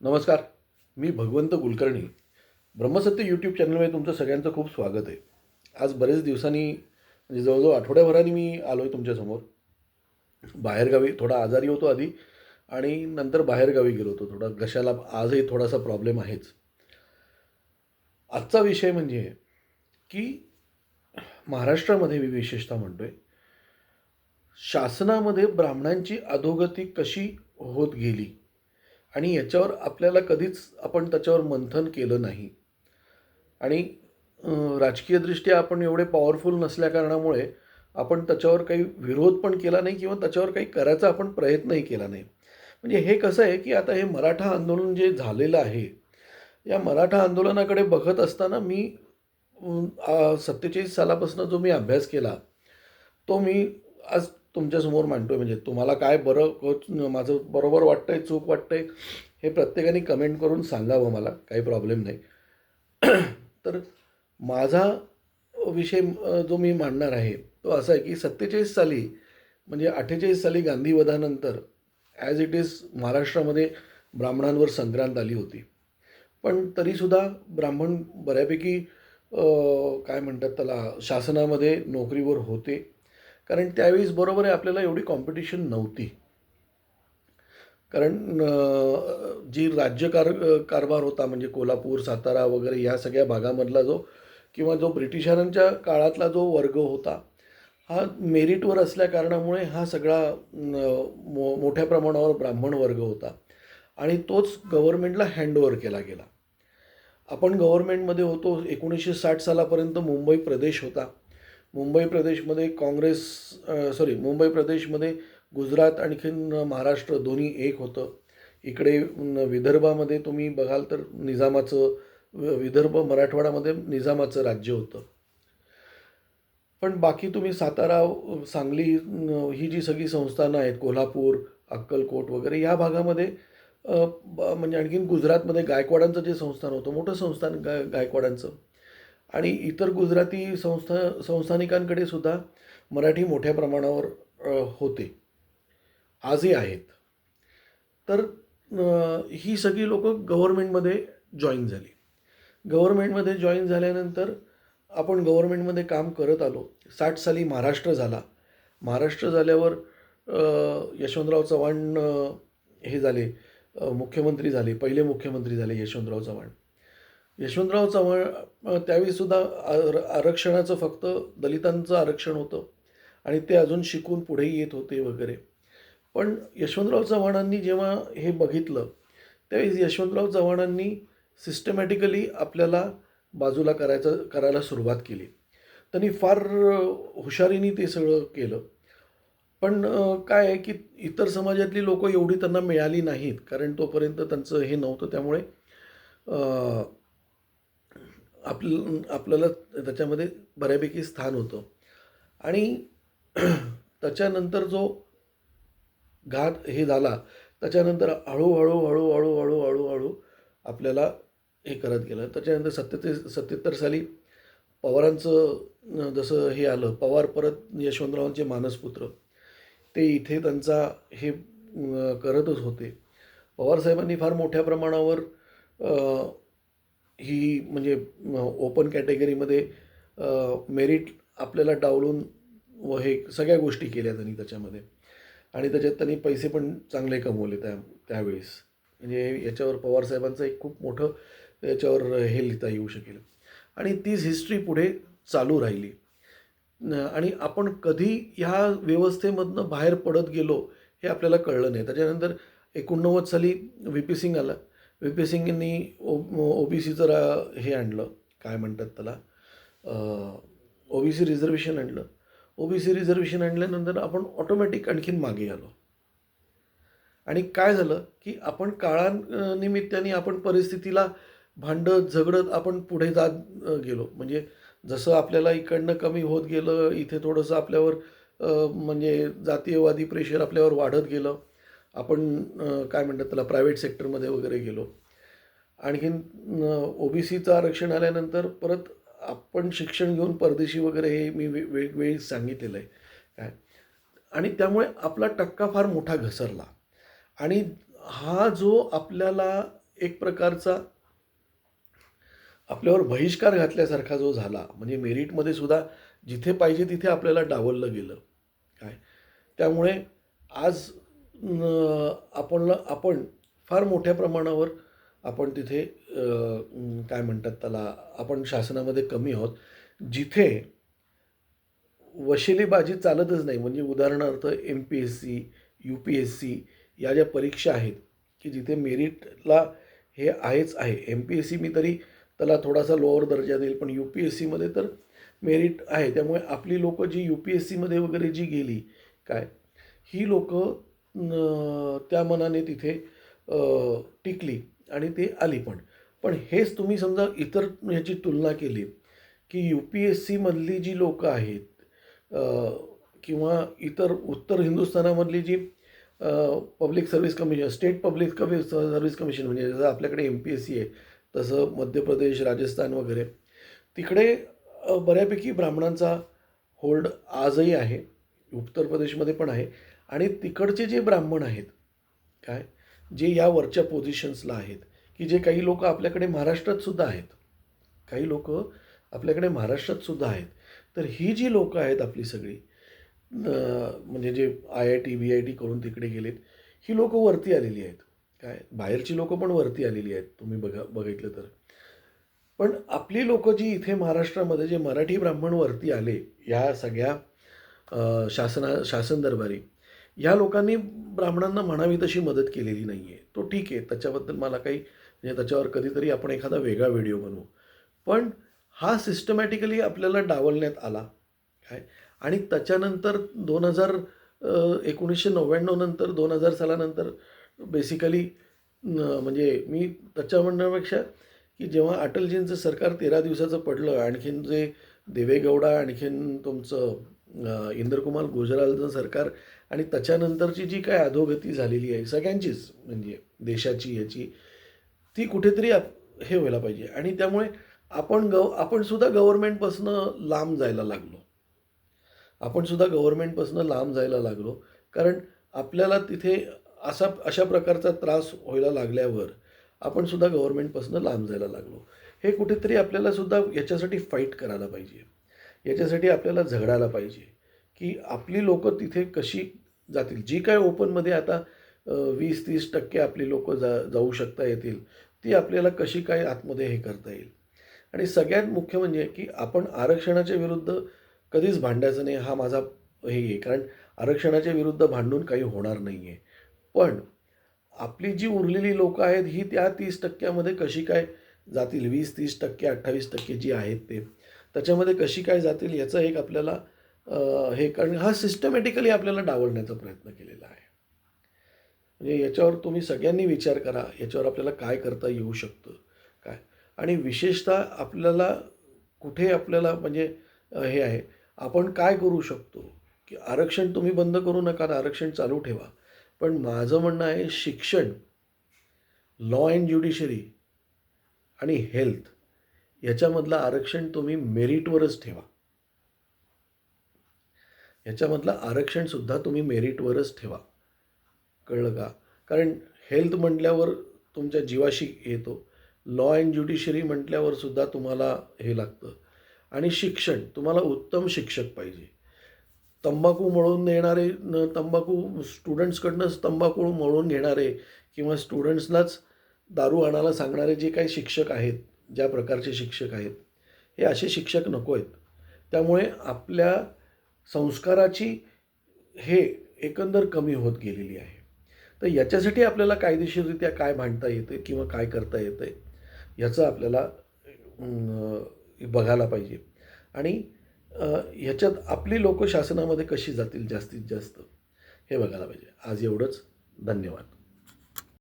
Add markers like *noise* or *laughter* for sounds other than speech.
नमस्कार मी भगवंत कुलकर्णी. ब्रह्मसत्य यूट्यूब चॅनलमध्ये तुमचं सगळ्यांचं खूप स्वागत आहे. आज बरेच दिवसांनी म्हणजे जवळजवळ आठवड्याभराने मी आलो आहे तुमच्यासमोर. बाहेरगावी थोडा आजारी होतो आधी आणि नंतर बाहेरगावी गेलो होतो. थोडा घशाला आजही थोडासा प्रॉब्लेम आहेच. आजचा विषय म्हणजे की महाराष्ट्रामध्ये मी विशेषतः म्हणतो आहे शासनामध्ये ब्राह्मणांची अधोगती कशी होत गेली? आणि याच्यावर आपल्याला कधीच आपण त्याच्यावर मंथन केलं नाही. आणि राजकीयदृष्ट्या आपण एवढे पॉवरफुल नसल्याकारणामुळे आपण त्याच्यावर काही विरोध पण केला नाही किंवा त्याच्यावर काही करायचा आपण प्रयत्नही केला नाही. म्हणजे हे कसं आहे की आता हे मराठा आंदोलन जे झालेलं आहे या मराठा आंदोलनाकडे बघत असताना मी सत्तेचाळीस सालापासून जो मी अभ्यास केला तो मी आज तुमच्यासमोर मांडतोय. म्हणजे तुम्हाला काय बरं होत- माझं बरोबर वाटतं आहे चूक वाटतं आहे हे प्रत्येकाने कमेंट करून सांगावं मला. काही प्रॉब्लेम नाही. *clears throat* तर माझा विषय जो मी मांडणार आहे तो असा आहे की सत्तेचाळीस साली म्हणजे अठ्ठेचाळीस साली गांधीवधानंतर ॲज इट इज महाराष्ट्रामध्ये ब्राह्मणांवर संक्रांत आली होती. पण तरीसुद्धा ब्राह्मण बऱ्यापैकी काय म्हणतात त्याला शासनामध्ये नोकरीवर होते. कारण त्यावेळेस बरोबर आहे आपल्याला एवढी कॉम्पिटिशन नव्हती. कारण जी जी राज्यकार कारभार होता म्हणजे कोल्हापूर सातारा वगैरे या सगळ्या भागामधला जो किंवा जो ब्रिटिशांच्या काळातला जो वर्ग होता हा मेरिटवर असल्या कारणामुळे हा सगळा मो मोठ्या प्रमाणावर ब्राह्मण वर्ग होता. आणि तोच गव्हर्मेंटला हँडओव्हर केला गेला. आपण गव्हर्मेंटमध्ये होतो एकोणीसशे साठ सालापर्यंत मुंबई प्रदेश होता. मुंबई प्रदेशमध्ये काँग्रेस सॉरी मुंबई प्रदेशमध्ये गुजरात आणखीन महाराष्ट्र दोन्ही एक होतं. इकडे विदर्भामध्ये तुम्ही बघाल तर निजामाचं विदर्भ मराठवाड्यामध्ये निजामाचं राज्य होतं. पण बाकी तुम्ही सातारा सांगली ही जी सगळी संस्थानं आहेत कोल्हापूर अक्कलकोट वगैरे या भागामध्ये म्हणजे आणखीन गुजरातमध्ये गायकवाडांचं जे संस्थान होतं मोठं संस्थान गाय गायकवाडांचं आणि इतर गुजराती संस्था संस्थानिकांकडे सुद्धा मराठी मोठ्या प्रमाणावर होते. आजही आहेत. तर ही सगळी लोक गव्हर्मेंटमध्ये जॉईन झाली. गव्हर्मेंटमध्ये जॉईन झाल्यानंतर आपण गव्हर्मेंटमध्ये काम करत आलो. साठ साली महाराष्ट्र झाला. महाराष्ट्र झाल्यावर यशवंतराव चव्हाण हे झाले. मुख्यमंत्री झाले. पहिले मुख्यमंत्री झाले यशवंतराव चव्हाण. यशवंतराव चव्हाण त्यावेळीसुद्धा आर आरक्षणाचं फक्त दलितांचं आरक्षण होतं. आणि ते अजून शिकून पुढेही येत होते वगैरे. पण यशवंतराव चव्हाणांनी जेव्हा हे बघितलं त्यावेळी यशवंतराव चव्हाणांनी सिस्टमॅटिकली आपल्याला बाजूला करायचं करायला सुरुवात केली. त्यांनी फार हुशारीने ते सगळं केलं. पण काय आहे की इतर समाजातली लोकं एवढी त्यांना मिळाली नाहीत. कारण तोपर्यंत त्यांचं हे नव्हतं. त्यामुळे आपल आपल्याला त्याच्यामध्ये बऱ्यापैकी स्थान होतं. आणि *clears throat* त्याच्यानंतर जो घात हे झाला त्याच्यानंतर हळूहळू हळूहळू हळूहळू हळू आपल्याला हे करत गेलं. त्याच्यानंतर सत्तेते सत्याहत्तर साली पवारांचं जसं हे आलं पवार परत यशवंतरावांचे मानसपुत्र. ते इथे त्यांचा हे करतच होते. पवारसाहेबांनी फार मोठ्या प्रमाणावर ही म्हणजे ओपन कॅटेगरीमध्ये मेरिट आपल्याला डावलून व हे सगळ्या गोष्टी केल्या त्यांनी त्याच्यामध्ये. आणि त्याच्यात त्यांनी पैसे पण चांगले कमवले त्या त्यावेळेस. म्हणजे याच्यावर पवारसाहेबांचं एक खूप मोठं याच्यावर हे लिहिता येऊ शकेल. आणि तीच हिस्ट्री पुढे चालू राहिली. आणि आपण कधी ह्या व्यवस्थेमधनं बाहेर पडत गेलो हे आपल्याला कळलं नाही. त्याच्यानंतर एकोणनव्वद साली व्ही पी सिंग आला. व्ही पी सिंगनी ओ ओ बी सीचं हे आणलं. काय म्हणतात त्याला? ओ बी सी रिझर्वेशन आणलं. ओ बी सी रिझर्वेशन आणल्यानंतर आपण ऑटोमॅटिक आणखीन मागे आलो. आणि काय झालं की आपण काळानिमित्ताने आपण परिस्थितीला भांडत झगडत आपण पुढे जात गेलो. म्हणजे जसं आपल्याला इकडनं कमी होत गेलं इथे थोडंसं आपल्यावर म्हणजे जातीयवादी प्रेशर आपल्यावर वाढत गेलं. आपण काय म्हणतात त्याला प्रायव्हेट सेक्टरमध्ये वगैरे गेलो. आणखीन ओ बी सीचं आरक्षण आल्यानंतर परत आपण शिक्षण घेऊन परदेशी वगैरे हे मी वे वेगवेगळी सांगितलेलं आहे. काय? आणि त्यामुळे आपला टक्का फार मोठा घसरला. आणि हा जो आपल्याला एक प्रकारचा आपल्यावर बहिष्कार घातल्यासारखा जो झाला म्हणजे मेरिटमध्ये सुद्धा जिथे पाहिजे तिथे आपल्याला डावललं गेलं. काय? त्यामुळे आज आपण आपण फार मोठ्या प्रमाणावर आपण तिथे काय म्हणतात त्याला आपण शासनामध्ये कमी आहोत. जिथे वशिलेबाजी चालतच नाही म्हणजे उदाहरणार्थ M P S C U P S C या ज्या परीक्षा आहेत की जिथे मेरिटला हे आहेच आहे. एम पी एस सी मी तरी त्याला थोडासा लोअर दर्जा देईल पण यू पी एस सीमध्ये तर मेरिट आहे. त्यामुळे आपली लोकं जी यू पी एस सीमध्ये वगैरे जी गेली काय ही लोकं त्या मनाने तिथे टिकली आणि ते आली पण. पण हेच तुम्ही समजा इतर ह्याची तुलना केली की यू पी एस सीमधली जी लोकं आहेत किंवा इतर उत्तर हिंदुस्थानामधली जी public service commission state public service commission म्हणजे जसं आपल्याकडे एम पी एस सी आहे तसं मध्य प्रदेश राजस्थान वगैरे तिकडे बऱ्यापैकी ब्राह्मणांचा होल्ड आजही आहे उत्तर प्रदेशमध्ये पण आहे. आणि तिकडचे जे ब्राह्मण आहेत काय? जे या वरच्या पोझिशन्सला आहेत की जे काही लोक आपल्याकडे महाराष्ट्रात सुद्धा आहेत काही लोक आपल्याकडे महाराष्ट्रात सुद्धा आहेत तर ही जी लोकं आहेत आपली सगळी म्हणजे जे I I T V I T करून तिकडे गेलेत ही लोकं वरती आलेली आहेत काय? बाहेरची लोकं पण वरती आलेली आहेत तुम्ही बघा बघितलं तर. पण आपली लोकं जी इथे महाराष्ट्रामध्ये जे मराठी ब्राह्मण वरती आले ह्या सगळ्या शासना शासन दरबारी या लोकांनी ब्राह्मणांना म्हणावी तशी मदत केलेली नाही आहे तो ठीक आहे त्याच्याबद्दल मला काही म्हणजे त्याच्यावर कधीतरी आपण एखादा वेगळा व्हिडिओ बनवू. पण हा सिस्टमॅटिकली आपल्याला डावलण्यात आला. काय? आणि त्याच्यानंतर दोन हजार एकोणीसशे नव्याण्णव नंतर दोन हजार सालानंतर बेसिकली म्हणजे मी त्याच्या म्हणण्यापेक्षा की जेव्हा अटलजींचं सरकार तेरा दिवसाचं पडलं आणखीन जे देवेगौडा आणखीन तुमचं इंद्रकुमार गुजरालचं सरकार आणि त्याच्यानंतरची जी काय अधोगती झालेली आहे सगळ्यांचीच म्हणजे देशाची याची ती कुठेतरी हे व्हायला पाहिजे. आणि त्यामुळे आपण गव आपण सुद्धा गव्हर्नमेंटपासनं लांब जायला लागलो. आपण सुद्धा गव्हर्नमेंटपासनं लांब जायला लागलो. कारण आपल्याला तिथे असा अशा प्रकारचा त्रास व्हायला लागल्यावर आपण सुद्धा गव्हर्नमेंटपासनं लांब जायला लागलो. हे कुठेतरी आपल्याला सुद्धा याच्यासाठी फाईट करायला पाहिजे. याच्यासाठी आपल्याला झगडायला पाहिजे. की आपली लोकं तिथे कशी जातील? जी काय ओपनमध्ये आता वीस तीस टक्के आपली लोकं जा जाऊ शकता येतील. ती आपल्याला कशी काय आतमध्ये हे करता येईल? आणि सगळ्यात मुख्य म्हणजे की आपण आरक्षणाच्या विरुद्ध कधीच भांडायचं नाही. हा माझा हे आहे. कारण आरक्षणाच्या विरुद्ध भांडून काही होणार नाही आहे पण आपली जी उरलेली लोकं आहेत ही त्या तीस टक्क्यामध्ये कशी काय जातील वीस तीस टक्के अठ्ठावीस टक्के जी आहेत ते. त्याच्यामध्ये कशी काय जातील याचं एक आपल्याला हे कारण हा सिस्टमॅटिकली आपल्याला डावलण्याचा प्रयत्न केलेला आहे. म्हणजे याच्यावर तुम्ही सगळ्यांनी विचार करा याच्यावर आपल्याला काय करता येऊ शकतं काय? आणि विशेषतः आपल्याला कुठे आपल्याला म्हणजे हे आहे आपण काय करू शकतो? की आरक्षण तुम्ही बंद करू नका आरक्षण चालू ठेवा. पण माझं म्हणणं आहे शिक्षण लॉ अँड ज्युडिशरी आणि हेल्थ याच्यामधलं आरक्षण तुम्ही मेरिटवरच ठेवा. याच्यामधलं आरक्षणसुद्धा तुम्ही मेरिटवरच ठेवा. कळलं का? कारण हेल्थ म्हटल्यावर तुमच्या जीवाशी येतो. लॉ अँड ज्युडिशरी म्हटल्यावर सुद्धा तुम्हाला हे लागतं. आणि शिक्षण तुम्हाला उत्तम शिक्षक पाहिजे. तंबाखू मळून येणारे तंबाखू स्टुडंट्सकडनंच तंबाखू मळून घेणारे किंवा स्टुडंट्सलाच दारू आणायला सांगणारे जे काही शिक्षक आहेत ज्या प्रकारचे शिक्षक आहेत हे असे शिक्षक नको आहेत. त्यामुळे आपल्या संस्काराची हे एकंदर कमी होत गेलेली आहे. तर याच्यासाठी आपल्याला कायदेशीररित्या काय मांडता येते किंवा काय करता येतं आहे याचं आपल्याला बघायला पाहिजे. आणि ह्याच्यात आपली लोक शासनामध्ये कशी जातील जास्तीत जास्त हे बघायला पाहिजे. आज एवढंच. धन्यवाद.